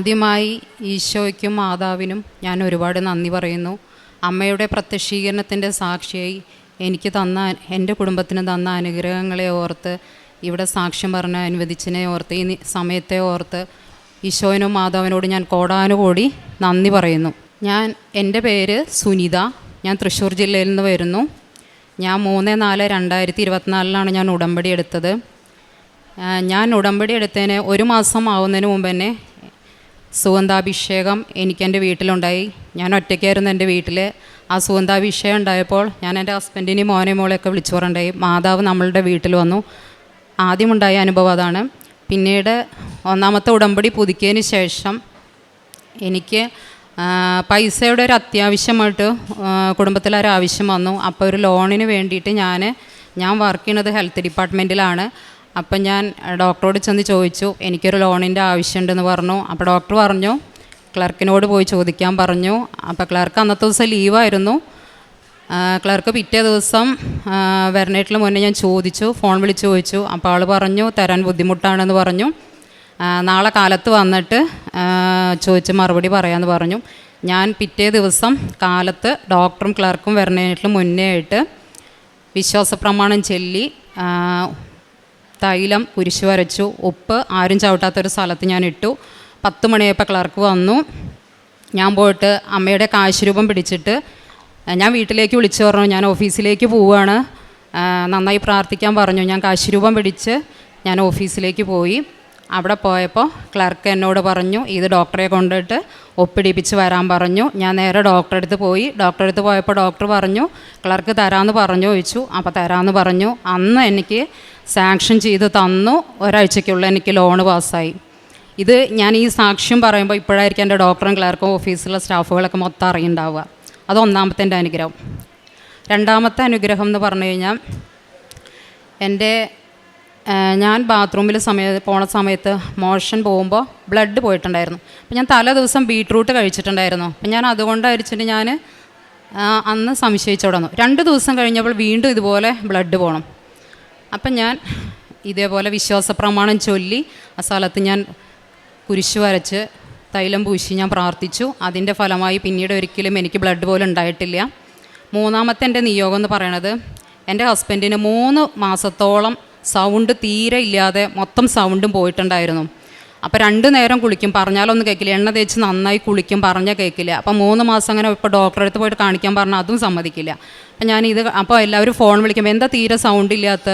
ആദ്യമായി ഈശോയ്ക്കും മാതാവിനും ഞാൻ ഒരുപാട് നന്ദി പറയുന്നു. അമ്മയുടെ പ്രത്യക്ഷീകരണത്തിന്റെ സാക്ഷിയായി എനിക്ക് തന്ന എന്റെ കുടുംബത്തിന് തന്ന അനുഗ്രഹങ്ങളെ ഓർത്ത് ഇവിടെ സാക്ഷ്യം പറഞ്ഞ അനുവദിച്ചതിനെ ഓർത്ത് ഈ സമയത്തെ ഓർത്ത് ഈശോനും മാതാവിനോട് ഞാൻ കോടാനുകൂടി നന്ദി പറയുന്നു. ഞാൻ എന്റെ പേര് സുനിത. ഞാൻ തൃശ്ശൂർ ജില്ലയിൽ നിന്ന് വരുന്നു. ഞാൻ മൂന്ന് നാല് രണ്ടായിരത്തി ഇരുപത്തിനാലിലാണ് ഞാൻ ഉടമ്പടി എടുത്തത്. ഞാൻ ഉടമ്പടി എടുത്തതിന് ഒരു മാസം ആവുന്നതിന് മുമ്പ് തന്നെ സുഗന്ധാഭിഷേകം എനിക്ക് എന്റെ വീട്ടിലുണ്ടായി. ഞാൻ ഒറ്റയ്ക്കായിരുന്നു എന്റെ വീട്ടിൽ ആ സുഗന്ധാഭിഷേകം ഉണ്ടായപ്പോൾ ഞാൻ എന്റെ ഹസ്ബൻഡിനെയും മോനെ മോളെയൊക്കെ വിളിച്ചു പറഞ്ഞിട്ടുണ്ടായി. മാതാവ് നമ്മളുടെ വീട്ടിൽ വന്നു. ആദ്യമുണ്ടായ അനുഭവം അതാണ്. പിന്നീട് ഒന്നാമത്തെ ഉടമ്പടി പുതുക്കിയതിന് ശേഷം എനിക്ക് പൈസയുടെ ഒരു അത്യാവശ്യമായിട്ട് കുടുംബത്തിലൊരാവശ്യം വന്നു. അപ്പോൾ ഒരു ലോണിന് വേണ്ടിയിട്ട് ഞാൻ ഞാൻ വർക്ക് ചെയ്യുന്നത് ഹെൽത്ത് ഡിപ്പാർട്ട്മെന്റിലാണ് അപ്പം ഞാൻ ഡോക്ടറോട് ചെന്ന് ചോദിച്ചു എനിക്കൊരു ലോണിന്റെ ആവശ്യമുണ്ടെന്ന് പറഞ്ഞു. അപ്പോൾ ഡോക്ടർ പറഞ്ഞു ക്ലർക്കിനോട് പോയി ചോദിക്കാൻ പറഞ്ഞു. അപ്പോൾ ക്ലർക്ക് അന്നത്തെ ദിവസം ലീവായിരുന്നു. ക്ലർക്ക് പിറ്റേ ദിവസം വരണേറ്റിന് മുന്നേ ഞാൻ ചോദിച്ചു ഫോൺ വിളിച്ച് ചോദിച്ചു. അപ്പോൾ ആൾ പറഞ്ഞു തരാൻ ബുദ്ധിമുട്ടാണെന്ന് പറഞ്ഞു. നാളെ കാലത്ത് വന്നിട്ട് ചോദിച്ച് മറുപടി പറയാമെന്ന് പറഞ്ഞു. ഞാൻ പിറ്റേ ദിവസം കാലത്ത് ഡോക്ടറും ക്ലർക്കും വരണേറ്റിന് മുന്നേ ആയിട്ട് വിശ്വാസപ്രമാണം ചൊല്ലി തൈലം കുരിശ് വരച്ചു ഉപ്പ് ആരും ചവിട്ടാത്തൊരു സ്ഥലത്ത് ഞാൻ ഇട്ടു. പത്ത് മണിയായപ്പോൾ ക്ലർക്ക് വന്നു. ഞാൻ പോയിട്ട് അമ്മയുടെ കാശ് രൂപം പിടിച്ചിട്ട് ഞാൻ വീട്ടിലേക്ക് വിളിച്ചു പറഞ്ഞു. ഞാൻ ഓഫീസിലേക്ക് പോവുകയാണ്. നന്നായി പ്രാർത്ഥിക്കാൻ പറഞ്ഞു. ഞാൻ കാശ് രൂപം പിടിച്ച് ഞാൻ ഓഫീസിലേക്ക് പോയി. അവിടെ പോയപ്പോൾ ക്ലർക്ക് എന്നോട് പറഞ്ഞു ഇത് ഡോക്ടറെ കൊണ്ടിട്ട് ഒപ്പിടിപ്പിച്ച് വരാൻ പറഞ്ഞു. ഞാൻ നേരെ ഡോക്ടറെ അടുത്ത് പോയി. ഡോക്ടറെ അടുത്ത് പോയപ്പോൾ ഡോക്ടർ പറഞ്ഞു ക്ലർക്ക് തരാമെന്ന് പറഞ്ഞു ചോദിച്ചു. അപ്പോൾ തരാമെന്ന് പറഞ്ഞു. അന്ന് എനിക്ക് സാങ്ഷൻ ചെയ്ത് തന്നു. ഒരാഴ്ചയ്ക്കുള്ളിൽ എനിക്ക് ലോണ് പാസ്സായി. ഇത് ഞാൻ ഈ സാക്ഷ്യം പറയുമ്പോൾ ഇപ്പോഴായിരിക്കും എന്റെ ഡോക്ടറും ക്ലർക്കും ഓഫീസിലെ സ്റ്റാഫുകളൊക്കെ മൊത്തം അറിയുണ്ടാവുക. അത് ഒന്നാമത്തെ എന്റെ അനുഗ്രഹം. രണ്ടാമത്തെ അനുഗ്രഹം എന്ന് പറഞ്ഞു കഴിഞ്ഞാൽ എന്റെ ഞാൻ ബാത്റൂമിൽ സമയ പോണ സമയത്ത് മോഷൻ പോകുമ്പോൾ ബ്ലഡ് പോയിട്ടുണ്ടായിരുന്നു. അപ്പം ഞാൻ തലേ ദിവസം ബീട്രൂട്ട് കഴിച്ചിട്ടുണ്ടായിരുന്നു. അപ്പം ഞാൻ അതുകൊണ്ടായിരിച്ചിട്ട് ഞാൻ അന്ന് സംശയിച്ചു തുടങ്ങും രണ്ട് ദിവസം കഴിഞ്ഞപ്പോൾ വീണ്ടും ഇതുപോലെ ബ്ലഡ് പോകണം അപ്പം ഞാൻ ഇതേപോലെ വിശ്വാസ പ്രമാണം ചൊല്ലി ആ സ്ഥലത്ത് ഞാൻ കുരിശു വരച്ച് തൈലം പൂശി ഞാൻ പ്രാർത്ഥിച്ചു. അതിന്റെ ഫലമായി പിന്നീട് ഒരിക്കലും എനിക്ക് ബ്ലഡ് പോലും ഉണ്ടായിട്ടില്ല. മൂന്നാമത്തെ എന്റെ നിയോഗം എന്ന് പറയണത് എന്റെ ഹസ്ബൻഡിന് മൂന്ന് മാസത്തോളം സൗണ്ട് തീരെ ഇല്ലാതെ മൊത്തം സൗണ്ടും പോയിട്ടുണ്ടായിരുന്നു. അപ്പോൾ രണ്ട് നേരം കുളിക്കും. പറഞ്ഞാലൊന്നും കേൾക്കില്ല എണ്ണ തേച്ച് നന്നായി കുളിക്കും. പറഞ്ഞാൽ കേൾക്കില്ല അപ്പോൾ മൂന്ന് മാസം അങ്ങനെ ഇപ്പോൾ ഡോക്ടറെ അടുത്ത് പോയിട്ട് കാണിക്കാൻ പറഞ്ഞാൽ അതും സമ്മതിക്കില്ല. അപ്പം ഞാൻ അപ്പോൾ എല്ലാവരും ഫോൺ വിളിക്കുമ്പോൾ എന്താ തീരെ സൗണ്ട് ഇല്ലാത്ത?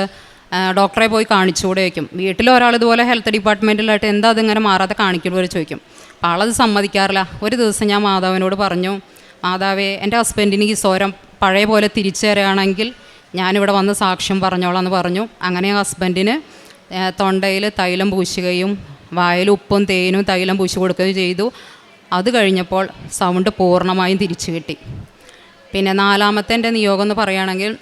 ഡോക്ടറെ പോയി കാണിച്ചുകൂടെ? വയ്ക്കും വീട്ടിൽ ഒരാൾ ഇതുപോലെ ഹെൽത്ത് ഡിപ്പാർട്ട്മെന്റിലായിട്ട് എന്താ അതിങ്ങനെ മാറാതെ കാണിക്കുമ്പോൾ ചോദിക്കും. അപ്പോൾ ആളത് സമ്മതിക്കാറില്ല. ഒരു ദിവസം ഞാൻ മാതാവിനോട് പറഞ്ഞു മാതാവേ എന്റെ ഹസ്ബൻഡിന് ഈ സ്വരം പഴയ പോലെ തിരിച്ചു തരികയാണെങ്കിൽ ഞാനിവിടെ വന്ന് സാക്ഷ്യം പറഞ്ഞോളാം എന്ന് പറഞ്ഞു. അങ്ങനെ ഹസ്ബൻഡിന് തൊണ്ടയിൽ തൈലം പൂശുകയും വായിൽ ഉപ്പും തേനും തൈലം പൂശി കൊടുക്കുകയും ചെയ്തു. അത് കഴിഞ്ഞപ്പോൾ സൗണ്ട് പൂർണമായും തിരിച്ചു കിട്ടി. പിന്നെ നാലാമത്തെ എന്റെ നിയോഗം എന്ന് പറയുകയാണെങ്കിൽ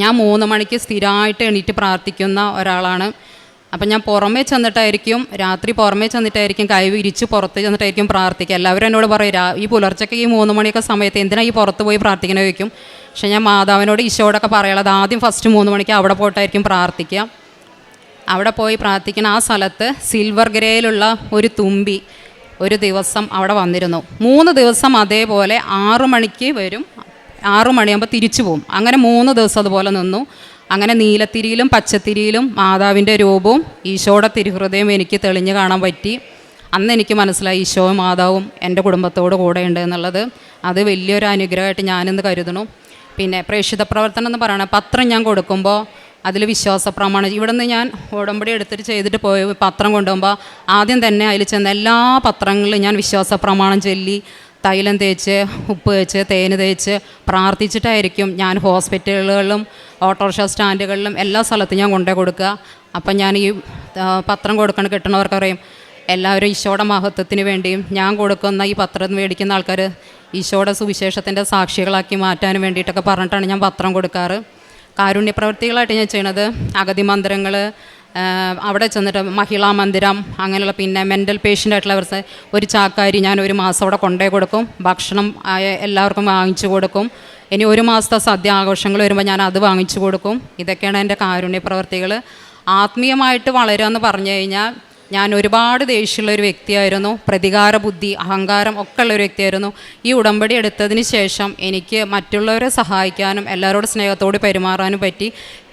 ഞാൻ മൂന്ന് മണിക്ക് സ്ഥിരമായിട്ട് എണീറ്റ് പ്രാർത്ഥിക്കുന്ന ഒരാളാണ്. അപ്പം ഞാൻ പുറമേ ചെന്നിട്ടായിരിക്കും രാത്രി പുറമേ ചെന്നിട്ടായിരിക്കും കൈ വിരിച്ച് പുറത്ത് ചെന്നിട്ടായിരിക്കും പ്രാർത്ഥിക്കുക. എല്ലാവരും എന്നോട് പറയും ഈ പുലർച്ചയ്ക്ക് ഈ മൂന്ന് മണിയൊക്കെ സമയത്ത് എന്തിനാണ് ഈ പുറത്ത് പോയി പ്രാർത്ഥിക്കണ? ചോദിക്കും. പക്ഷേ ഞാൻ മാതാവിനോട് ഈശോടൊക്കെ പറയുള്ളത് ആദ്യം ഫസ്റ്റ് മൂന്ന് മണിക്ക് അവിടെ പോയിട്ടായിരിക്കും പ്രാർത്ഥിക്കുക. അവിടെ പോയി പ്രാർത്ഥിക്കുന്ന ആ സ്ഥലത്ത് സിൽവർ ഗ്രേയിലുള്ള ഒരു തുമ്പി ഒരു ദിവസം അവിടെ വന്നിരുന്നു. മൂന്ന് ദിവസം അതേപോലെ ആറു മണിക്ക് വരും. ആറു മണിയാകുമ്പോൾ തിരിച്ചു പോകും അങ്ങനെ മൂന്ന് ദിവസം അതുപോലെ നിന്നു. അങ്ങനെ നീലത്തിരിയിലും പച്ചത്തിരിയിലും മാതാവിന്റെ രൂപവും ഈശോയുടെ തിരുഹൃദയം എനിക്ക് തെളിഞ്ഞു കാണാൻ പറ്റി. അന്ന് എനിക്ക് മനസ്സിലായി ഈശോയും മാതാവും എന്റെ കുടുംബത്തോട് കൂടെ ഉണ്ട് എന്നുള്ളത്. അത് വലിയൊരു അനുഗ്രഹമായിട്ട് ഞാനിന്ന് കരുതണു പിന്നെ പ്രേക്ഷിത പ്രവർത്തനം എന്ന് പറയുന്നത് പത്രം ഞാൻ കൊടുക്കുമ്പോൾ അതിൽ വിശ്വാസ പ്രമാണം. ഇവിടുന്ന് ഞാൻ ഉടമ്പടി എടുത്തിട്ട് ചെയ്തിട്ട് പോയ പത്രം കൊണ്ടുപോകുമ്പോൾ ആദ്യം തന്നെ അതിൽ ചെന്ന എല്ലാ പത്രങ്ങളിലും ഞാൻ വിശ്വാസ പ്രമാണം ചൊല്ലി തൈലം തേച്ച് ഉപ്പ് തേച്ച് തേന് തേച്ച് പ്രാർത്ഥിച്ചിട്ടായിരിക്കും ഞാൻ ഹോസ്പിറ്റലുകളിലും ഓട്ടോറിക്ഷ സ്റ്റാൻഡുകളിലും എല്ലാ സ്ഥലത്തും ഞാൻ കൊണ്ടേ കൊടുക്കുക. അപ്പം ഞാൻ ഈ പത്രം കൊടുക്കണം കിട്ടണവർക്ക് പറയും എല്ലാവരും ഈശോയുടെ മഹത്വത്തിന് വേണ്ടിയും ഞാൻ കൊടുക്കുന്ന ഈ പത്രം മേടിക്കുന്ന ആൾക്കാർ ഈശോയുടെ സുവിശേഷത്തിന്റെ സാക്ഷികളാക്കി മാറ്റാനും വേണ്ടിയിട്ടൊക്കെ പറഞ്ഞിട്ടാണ് ഞാൻ പത്രം കൊടുക്കാറ്. കാരുണ്യപ്രവർത്തികളായിട്ട് ഞാൻ ചെയ്യണത് അഗതി മന്ദിരങ്ങൾ അവിടെ ചെന്നിട്ട് മഹിളാ മന്ദിരം അങ്ങനെയുള്ള പിന്നെ മെന്റൽ പേഷ്യന്റ് ആയിട്ടുള്ളവർക്ക് ഒരു ചാക്കാരി ഞാൻ ഒരു മാസം അവിടെ കൊണ്ടേ കൊടുക്കും. ഭക്ഷണം എല്ലാവർക്കും വാങ്ങിച്ചു കൊടുക്കും. ഇനി ഒരു മാസത്തെ സദ്യ ആഘോഷങ്ങൾ വരുമ്പോൾ ഞാൻ അത് വാങ്ങിച്ചു കൊടുക്കും. ഇതൊക്കെയാണ് എന്റെ കാരുണ്യ പ്രവർത്തികൾ ആത്മീയമായിട്ട് വളരുക എന്ന് പറഞ്ഞു കഴിഞ്ഞാൽ ഞാൻ ഒരുപാട് ദേഷ്യമുള്ള ഒരു വ്യക്തിയായിരുന്നു. പ്രതികാര ബുദ്ധി അഹങ്കാരം ഒക്കെ ഉള്ള ഒരു വ്യക്തിയായിരുന്നു. ഈ ഉടമ്പടി എടുത്തതിന് ശേഷം എനിക്ക് മറ്റുള്ളവരെ സഹായിക്കാനും എല്ലാവരോടും സ്നേഹത്തോട് പെരുമാറാനും പറ്റി.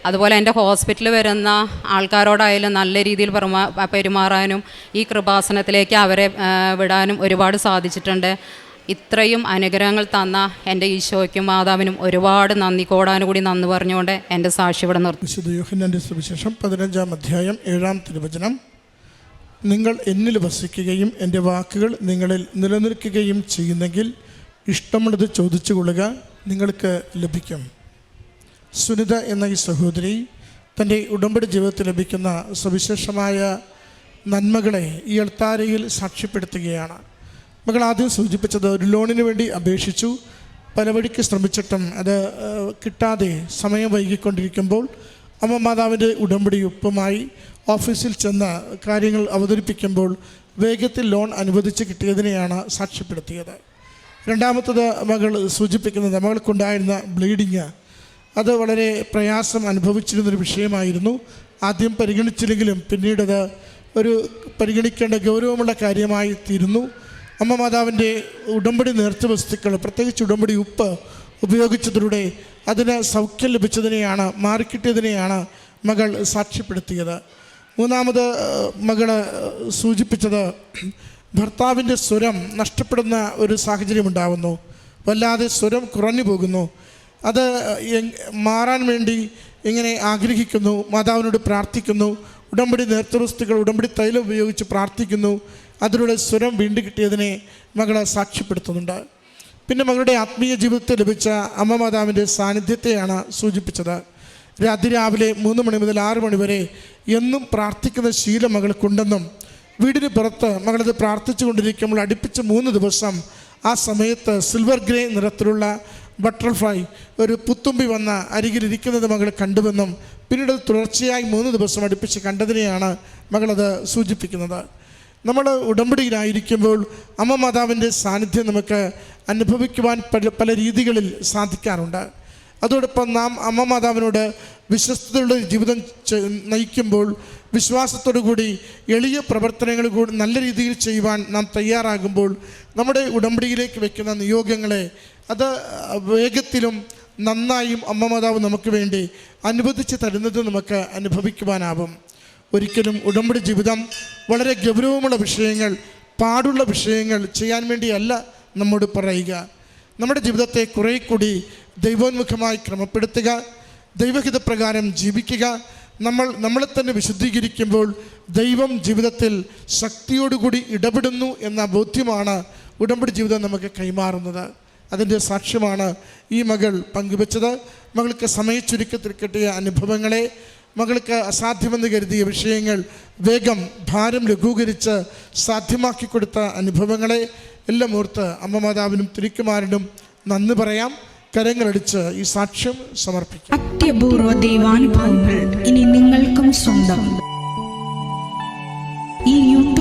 അതുപോലെ എന്റെ ഹോസ്പിറ്റലിൽ വരുന്ന ആൾക്കാരോടായാലും നല്ല രീതിയിൽ പെരുമാ പെരുമാറാനും ഈ കൃപാസനത്തിലേക്ക് അവരെ വിടാനും ഒരുപാട് സാധിച്ചിട്ടുണ്ട്. ഇത്രയും അനുഗ്രഹങ്ങൾ തന്ന എന്റെ ഈശോയ്ക്കും മാതാവിനും ഒരുപാട് നന്ദി. കോടാനുകൂടി നന്ദി പറഞ്ഞുകൊണ്ട് എന്റെ സാക്ഷി ഇവിടെ നിർത്തി വിശുദ്ധ സുവിശേഷം പതിനഞ്ചാം അധ്യായം ഏഴാം തിരുവചനം. നിങ്ങൾ എന്നിൽ വസിക്കുകയും എന്റെ വാക്കുകൾ നിങ്ങളിൽ നിലനിൽക്കുകയും ചെയ്യുന്നെങ്കിൽ ഇഷ്ടമുള്ളത് ചോദിച്ചു കൊള്ളുക നിങ്ങൾക്ക് ലഭിക്കും. സുനിത എന്ന ഈ സഹോദരി തന്റെ ഉടമ്പടി ജീവിതത്തിൽ ലഭിക്കുന്ന സവിശേഷമായ നന്മകളെ ഈ അൾത്താരയിൽ സാക്ഷ്യപ്പെടുത്തുകയാണ്. മകൾ ആദ്യം സൂചിപ്പിച്ചത് ഒരു ലോണിന് വേണ്ടി അപേക്ഷിച്ചു. പല വഴിക്ക് ശ്രമിച്ചിട്ടും അത് കിട്ടാതെ സമയം വൈകിക്കൊണ്ടിരിക്കുമ്പോൾ അമ്മ മാതാവിന്റെ ഉടമ്പടി ഒപ്പമായി ഓഫീസിൽ ചെന്ന് കാര്യങ്ങൾ അവതരിപ്പിക്കുമ്പോൾ വേഗത്തിൽ ലോൺ അനുവദിച്ച് കിട്ടിയതിനെയാണ് സാക്ഷ്യപ്പെടുത്തിയത്. രണ്ടാമത്തത് മകൾ സൂചിപ്പിക്കുന്നത് മകൾക്കുണ്ടായിരുന്ന ബ്ലീഡിങ്. അത് വളരെ പ്രയാസം അനുഭവിച്ചിരുന്നൊരു വിഷയമായിരുന്നു. ആദ്യം പരിഗണിച്ചില്ലെങ്കിലും പിന്നീടത് ഒരു പരിഗണിക്കേണ്ട ഗൗരവമുള്ള കാര്യമായി തീരുന്നു. അമ്മ മാതാവിന്റെ ഉടമ്പടി നേർച്ച വസ്തുക്കൾ പ്രത്യേകിച്ച് ഉടമ്പടി ഉപ്പ് ഉപയോഗിച്ചതിലൂടെ അതിന് സൗഖ്യം ലഭിച്ചതിനെയാണ് മാറിക്കിട്ടിയതിനെയാണ് മകൾ സാക്ഷ്യപ്പെടുത്തിയത്. മൂന്നാമത് മകൾ സൂചിപ്പിച്ചത് ഭർത്താവിന്റെ സ്വരം നഷ്ടപ്പെടുന്ന ഒരു സാഹചര്യം ഉണ്ടാകുന്നു വല്ലാതെ സ്വരം കുറഞ്ഞു പോകുന്നു. അത് മാറാൻ വേണ്ടി ഇങ്ങനെ ആഗ്രഹിക്കുന്നു മാതാവിനോട് പ്രാർത്ഥിക്കുന്നു ഉടമ്പടി നേർത്തവസ്തുക്കൾ ഉടമ്പടി തൈലം ഉപയോഗിച്ച് പ്രാർത്ഥിക്കുന്നു അതിലൂടെ സ്വരം വീണ്ടും കിട്ടിയതിനെ മകളെ സാക്ഷ്യപ്പെടുത്തുന്നുണ്ട്. പിന്നെ മകളുടെ ആത്മീയ ജീവിതത്തിൽ ലഭിച്ച അമ്മ മാതാവിന്റെ സാന്നിധ്യത്തെയാണ് സൂചിപ്പിച്ചത്. രാത്രി രാവിലെ മൂന്ന് മണി മുതൽ ആറ് മണി വരെ എന്നും പ്രാർത്ഥിക്കുന്ന ശീലം മകൾക്കുണ്ടെന്നും വീടിന് പുറത്ത് മകളത് പ്രാർത്ഥിച്ചു കൊണ്ടിരിക്കുമ്പോൾ അടുപ്പിച്ച് മൂന്ന് ദിവസം ആ സമയത്ത് സിൽവർ ഗ്രേ നിറത്തിലുള്ള ബട്ടർഫ്ലൈ ഒരു പുത്തുമ്പി വന്ന അരികിലിരിക്കുന്നത് മകൾ കണ്ടുവെന്നും പിന്നീട് തുടർച്ചയായി മൂന്ന് ദിവസം അടുപ്പിച്ച് കണ്ടതിനെയാണ് മകളത് സൂചിപ്പിക്കുന്നത്. നമ്മൾ ഉടമ്പടിയിലായിരിക്കുമ്പോൾ അമ്മ മാതാവിന്റെ സാന്നിധ്യം നമുക്ക് അനുഭവിക്കുവാൻ പല പല രീതികളിൽ സാധിക്കാറുണ്ട്. അതോടൊപ്പം നാം അമ്മ മാതാവിനോട് വിശ്വസ്തയുടെ ജീവിതം നയിക്കുമ്പോൾ വിശ്വാസത്തോടു കൂടി എളിയ പ്രവർത്തനങ്ങൾ കൂടി നല്ല രീതിയിൽ ചെയ്യുവാൻ നാം തയ്യാറാകുമ്പോൾ നമ്മുടെ ഉടമ്പടിയിലേക്ക് വെക്കുന്ന നിയോഗങ്ങളെ അത് വേഗത്തിലും നന്നായും അമ്മ മാതാവ് നമുക്ക് വേണ്ടി അനുവദിച്ച് തരുന്നത് നമുക്ക് അനുഭവിക്കുവാനാവും. ഒരിക്കലും ഉടമ്പടി ജീവിതം വളരെ ഗൗരവമുള്ള വിഷയങ്ങൾ പാടുള്ള വിഷയങ്ങൾ ചെയ്യാൻ വേണ്ടിയല്ല നമ്മോട് പറയുക. നമ്മുടെ ജീവിതത്തെ കുറേ കൂടി ദൈവോന്മുഖമായി ക്രമപ്പെടുത്തുക ദൈവഹിതപ്രകാരം ജീവിക്കുക. നമ്മൾ നമ്മളെ തന്നെ വിശുദ്ധീകരിക്കുമ്പോൾ ദൈവം ജീവിതത്തിൽ ശക്തിയോടുകൂടി ഇടപെടുന്നു എന്ന ബോധ്യമാണ് ഉടമ്പടി ജീവിതം നമുക്ക് കൈമാറുന്നത്. അതിന്റെ സാക്ഷ്യമാണ് ഈ മകൾ പങ്കുവച്ചത്. മകൾക്ക് സമയച്ചുരുക്കത്തിൽ കിട്ടിയ അനുഭവങ്ങളെ മകൾക്ക് അസാധ്യമെന്ന് കരുതിയ വിഷയങ്ങൾ വേഗം ഭാരം ലഘൂകരിച്ച് സാധ്യമാക്കി കൊടുത്ത അനുഭവങ്ങളെ എല്ലാം ഓർത്ത് അമ്മ മാതാവിനും തിരിക്കുമാരനും നന്ദി പറയാം. കരങ്ങളടിച്ച് ഈ സാക്ഷ്യം സമർപ്പിക്കാം. അത്യപൂർവ ദൈവാനുഭവങ്ങൾ ഇനി നിങ്ങൾക്കും സ്വന്തം. ഈ യൂട്യൂബ്